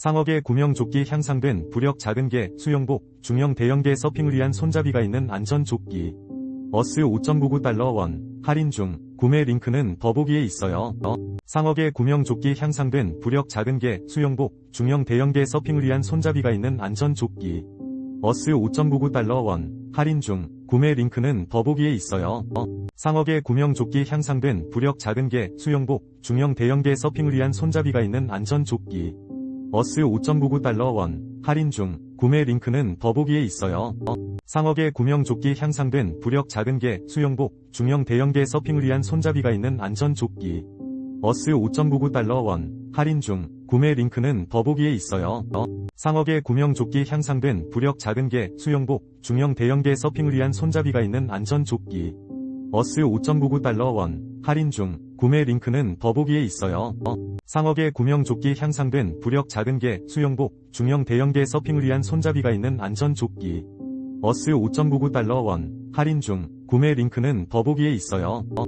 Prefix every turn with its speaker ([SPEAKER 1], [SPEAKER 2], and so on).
[SPEAKER 1] 상어계 구명조끼 향상된 부력 작은 개, 수영복, 중형 대형계 서핑을 위한 손잡이가 있는 안전조끼. 어스 5.99달러 원, 할인 중, 구매 링크는 더보기에 있어요. 어? 상어계 구명조끼 향상된 부력 작은 개, 수영복, 중형 대형계 서핑을 위한 손잡이가 있는 안전조끼. 어스 5.99달러 원, 할인 중, 구매 링크는 더보기에 있어요. 어? 상어계 구명조끼 향상된 부력 작은 개, 수영복, 중형 대형계 서핑을 위한 손잡이가 있는 안전조끼. 어스 5.99달러 원, 할인 중, 구매 링크는 더보기에 있어요. 어? 상어계 구명조끼 향상된 부력 작은 개, 수영복, 중형 대형계 서핑을 위한 손잡이가 있는 안전조끼. 어스 5.99달러 원, 할인 중, 구매 링크는 더보기에 있어요. 어? 상어계 구명조끼 향상된 부력 작은 개, 수영복, 중형 대형계 서핑을 위한 손잡이가 있는 안전조끼. 어스 5.99달러 원, 할인 중, 구매 링크는 더보기에 있어요. 어? 상어계 구명조끼 향상된 부력 작은 개, 수영복, 중형 대형계 서핑을 위한 손잡이가 있는 안전조끼. 어스 5.99달러 원, 할인 중, 구매 링크는 더보기에 있어요. 어?